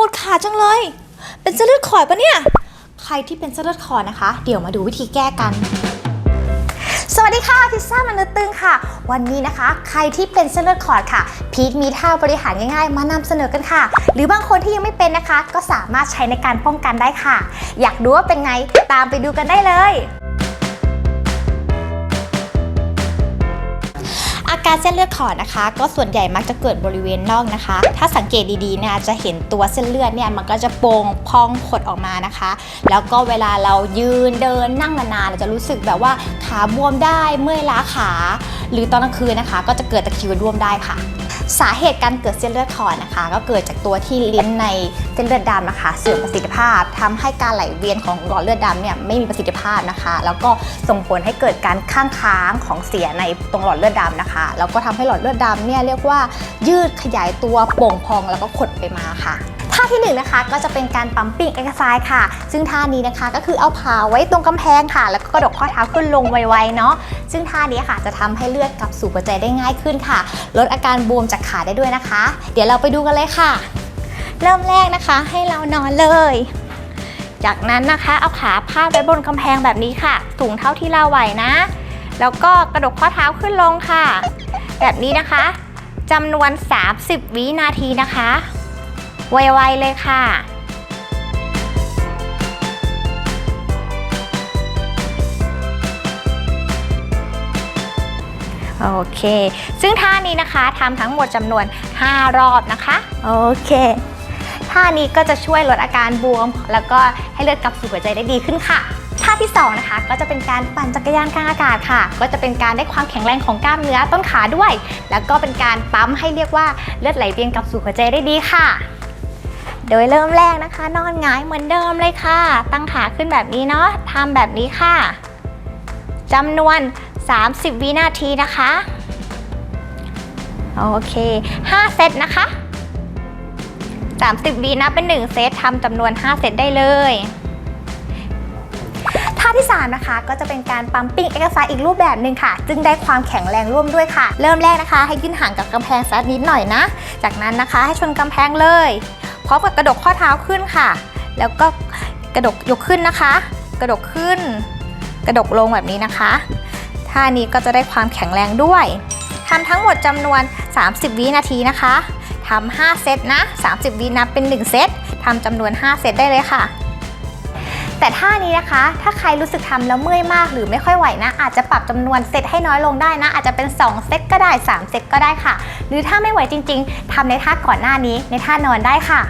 ปวดขาจังเลย เป็นเส้นเลือดขอดปะเนี่ย ใครที่เป็นเส้นเลือดขอดนะคะ เดี๋ยวมาดูวิธีแก้กัน สวัสดีค่ะพิซซ่ามนุษย์ตึงค่ะ วันนี้นะคะ ใครที่เป็นเส้นเลือดขอดค่ะ พีทมีท่าบริหารง่ายๆ มานำเสนอกันค่ะ หรือบางคนที่ยังไม่เป็นนะคะ ก็สามารถใช้ในการป้องกันได้ค่ะ อยากดูว่าเป็นไงตามไปดูกันได้เลย การเส้นเลือดขอดนะคะ ก็ส่วนใหญ่มักจะเกิดบริเวณน่องนะคะ ถ้าสังเกตดีๆเนี่ยจะเห็นตัวเส้นเลือดเนี่ยมันก็จะโป่งพองขดออกมานะคะ แล้วก็เวลาเรายืนเดินนั่งนานๆเราจะรู้สึกแบบว่าขาบวมได้เมื่อยล้าขา หรือตอนกลางคืนนะคะ ก็จะเกิดตะคริวร่วมได้ค่ะ สาเหตุการเกิดเส้นเลือดขอดนะคะ ก็เกิดจากตัวที่ลิ้นในเส้นเลือดดำนะคะ เสื่อมประสิทธิภาพทำให้การไหลเวียนของหลอดเลือดดำเนี่ยไม่มีประสิทธิภาพนะคะ แล้วก็ส่งผลให้เกิดการข้างค้างของเสียในตรงหลอดเลือดดำนะคะ แล้วก็ทำให้หลอดเลือดดำเนี่ยเรียกว่ายืดขยายตัวโป่งพองแล้วก็ขดไปมาค่ะ ท่าที่หนึ่งนะคะก็จะเป็นการปั๊มปิ้งเอ็กซ์ไซส์ค่ะ ซึ่งท่านี้นะคะก็คือเอาขาไว้ตรงกำแพงค่ะ แล้วก็กระดกข้อเท้าขึ้นลงไวๆเนาะซึ่งท่านี้ค่ะจะทำให้เลือดกลับสู่หัวใจได้ง่ายขึ้นค่ะ ลดอาการบวมจากขาได้ด้วยนะคะ เดี๋ยวเราไปดูกันเลยค่ะ เริ่มแรกนะคะให้เรานอนเลย จากนั้นนะคะเอาขาพาดไว้บนกำแพงแบบนี้ค่ะ สูงเท่าที่เราไหวนะ แล้วก็กระดกข้อเท้าขึ้นลงค่ะ แบบนี้นะคะจำนวน 30 วินาทีนะคะ ไวๆเลยค่ะ โอเค ซึ่งท่านี้นะคะทำทั้งหมดจำนวน 5 รอบนะคะ โอเค ท่านี้ก็จะช่วยลดอาการบวม แล้วก็ให้เลือดกลับสู่หัวใจได้ดีขึ้นค่ะท่าที่สองนะคะก็จะเป็นการปั่นจักรยานกลางอากาศค่ะ ก็จะเป็นการได้ความแข็งแรงของกล้ามเนื้อต้นขาด้วย แล้วก็เป็นการปั๊มให้เรียกว่าเลือดไหลเวียนกลับสู่หัวใจได้ดีค่ะ โดยเริ่มแรกนะคะ นอนหงายเหมือนเดิมเลยค่ะ ตั้งขาขึ้นแบบนี้เนาะทำแบบนี้ค่ะจำนวน 30 วินาทีนะคะ โอเค 5 เซตนะคะ 30 วินับเป็น 1 เซตทำจำนวน 5 เซตได้เลยท่าที่ 3 นะคะ ก็จะเป็นการปั๊มปิ้งเอ็กซ์ไซส์อีกรูปแบบหนึ่งค่ะ จึงได้ความแข็งแรงร่วมด้วยค่ะ เริ่มแรกนะคะ ให้ยื่นห่างกับกำแพงสักนิดหน่อยนะ จากนั้นนะคะ ให้ชนกำแพงเลย พร้อมกับกระดกข้อเท้าขึ้นค่ะ แล้วก็กระดกยกขึ้นนะคะ กระดกขึ้น กระดกลงแบบนี้นะคะท่านี้ก็จะได้ความแข็งแรงด้วยทำทั้งหมดจำนวน 30 วินาทีนะคะทำ5เซตนะ 30 วินับเป็น 1 เซตทำจำนวน 5 เซตได้เลยค่ะ แต่ท่านี้นะคะ ถ้าใครรู้สึกทำแล้วเมื่อยมากหรือไม่ค่อยไหวนะ อาจจะปรับจำนวนเซตให้น้อยลงได้นะ อาจจะเป็น 2 เซตก็ได้ 3 เซตก็ได้ค่ะ หรือถ้าไม่ไหวจริง ๆทำในท่าก่อนหน้านี้ในท่านอนได้ค่ะ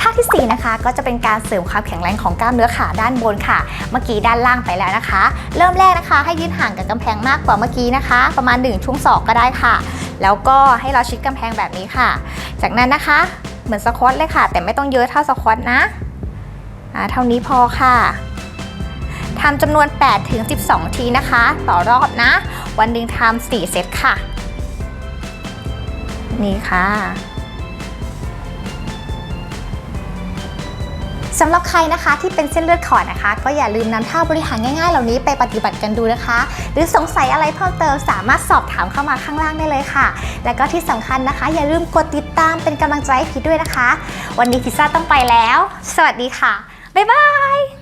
ท่าทีสี่ 4 นะคะก็จะเป็นการเสริมความแข็งแรงของกล้ามเนื้อขาด้านบนค่ะ เมื่อกี้ด้านล่างไปแล้วนะคะ เริ่มแรกนะคะ ให้ยืนห่างกับกำแพงมากกว่าเมื่อกี้นะคะ ประมาณ1ช่วงศอกก็ได้ค่ะ แล้วก็ให้เราชิดกำแพงแบบนี้ค่ะ จากนั้นนะคะเหมือนสควอตเลยค่ะ แต่ไม่ต้องเยอะเท่าสควอตนะ เท่านี้พอค่ะทำจำนวน 8 ถึง 12 ทีนะคะ ต่อรอบนะ วันหนึ่งทำ4เซตค่ะ นี่ค่ะสำหรับใครนะคะที่เป็นเส้นเลือดขอดนะคะ ก็อย่าลืมนำท่าบริหารง่ายๆ เหล่านี้ไปปฏิบัติกันดูนะคะ หรือสงสัยอะไรเพิ่มเติมสามารถสอบถามเข้ามาข้างล่างได้เลยค่ะ และก็ที่สำคัญนะคะ อย่าลืมกดติดตามเป็นกำลังใจให้พีทด้วยนะคะ วันนี้พิซซ่าต้องไปแล้ว สวัสดีค่ะ บ๊ายบาย